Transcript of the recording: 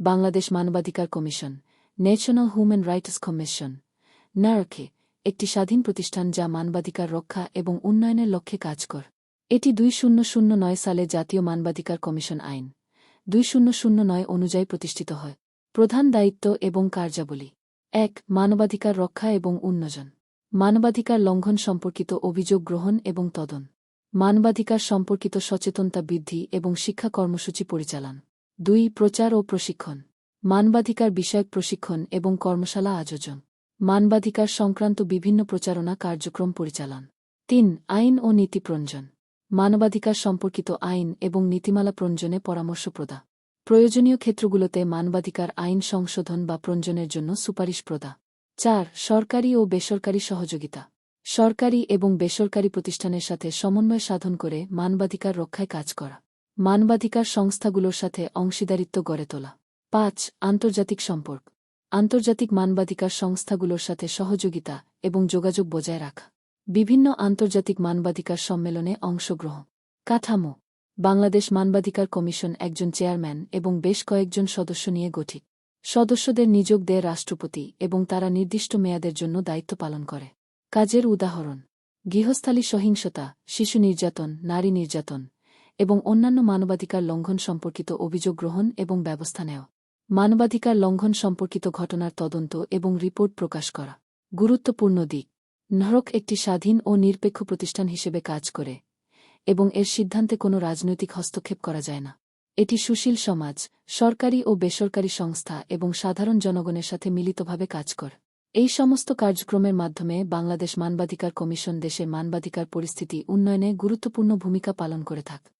বাংলাদেশ মানবাধিকার commission national human rights commission নারকে একটি স্বাধীন প্রতিষ্ঠান যা মানবাধিকার রক্ষা এবং উন্নয়নের লক্ষ্যে কাজ কর। এটি দুই শূন্য শূন্য নয় সালে জাতীয় মানবাধিকার কমিশন আইন, দুই শূন্য শূন্য নয় অনুযায়ী প্রতিষ্ঠিত হয়। প্রধান দায়িত্ব এবং কার্যাবলী। এক, মানবাধিকার রক্ষা এবং উন্নয়ন। মানবাধিকার লঙ্ঘন সম্পর্কিত অভিযোগ গ্রহণ এবং তদন। মানবাধিকার সম্পর্কিত সচেতনতা বৃদ্ধি এবং শিক্ষা কর্মসূচি পরিচালন। দুই প্রচার ও প্রশিক্ষণ, মানবাধিকার বিষয়ক প্রশিক্ষণ এবং কর্মশালা আয়োজন, মানবাধিকার সংক্রান্ত বিভিন্ন প্রচারণা কার্যক্রম পরিচালন, তিন, আইন ও নীতি প্রঞ্জন, মানবাধিকার সম্পর্কিত আইন এবং নীতিমালা প্রঞ্জনে পরামর্শ প্রদা, প্রয়োজনীয় ক্ষেত্রগুলোতে মানবাধিকার আইন সংশোধন বা প্রঞ্জনের জন্য সুপারিশ প্রদা, চার, সরকারি ও বেসরকারি সহযোগিতা, সরকারি এবং বেসরকারি প্রতিষ্ঠানের সাথে সমন্বয় সাধন করে মানবাধিকার রক্ষায় কাজ করা। মানবাধিকার সংস্থাগুলোর সাথে অংশীদারিত্ব গড়ে তোলা। পাঁচ, আন্তর্জাতিক সম্পর্ক। আন্তর্জাতিক মানবাধিকার সংস্থাগুলোর সাথে সহযোগিতা এবং যোগাযোগ বজায় রাখা। বিভিন্ন আন্তর্জাতিক মানবাধিকার সম্মেলনে অংশগ্রহণ। কাঠামো। বাংলাদেশ মানবাধিকার কমিশন একজন চেয়ারম্যান এবং বেশ কয়েকজন সদস্য নিয়ে গঠিত। সদস্যদের নিযোগ দেয় রাষ্ট্রপতি এবং তারা নির্দিষ্ট মেয়াদের জন্য দায়িত্ব পালন করে। কাজের উদাহরণ। গৃহস্থালী সহিংসতা, শিশু নির্যাতন, নারী নির্যাতন এবং অন্যান্য মানবাধিকার লঙ্ঘন সম্পর্কিত অভিযোগ গ্রহণ এবং ব্যবস্থা নেওয়া মানবাধিকার লঙ্ঘন সম্পর্কিত ঘটনার তদন্ত এবং রিপোর্ট প্রকাশ করা। গুরুত্বপূর্ণ দিক। নরক একটি স্বাধীন ও নিরপেক্ষ প্রতিষ্ঠান হিসেবে কাজ করে এবং এর সিদ্ধান্তে কোনো রাজনৈতিক হস্তক্ষেপ করা যায় না। এটি সুশীল সমাজ, সরকারি ও বেসরকারি সংস্থা এবং সাধারণ জনগণের সাথে মিলিতভাবে কাজ কর। এই সমস্ত কার্যক্রমের মাধ্যমে বাংলাদেশ মানবাধিকার কমিশন দেশের মানবাধিকার পরিস্থিতি উন্নয়নে গুরুত্বপূর্ণ ভূমিকা পালন করে থাকে।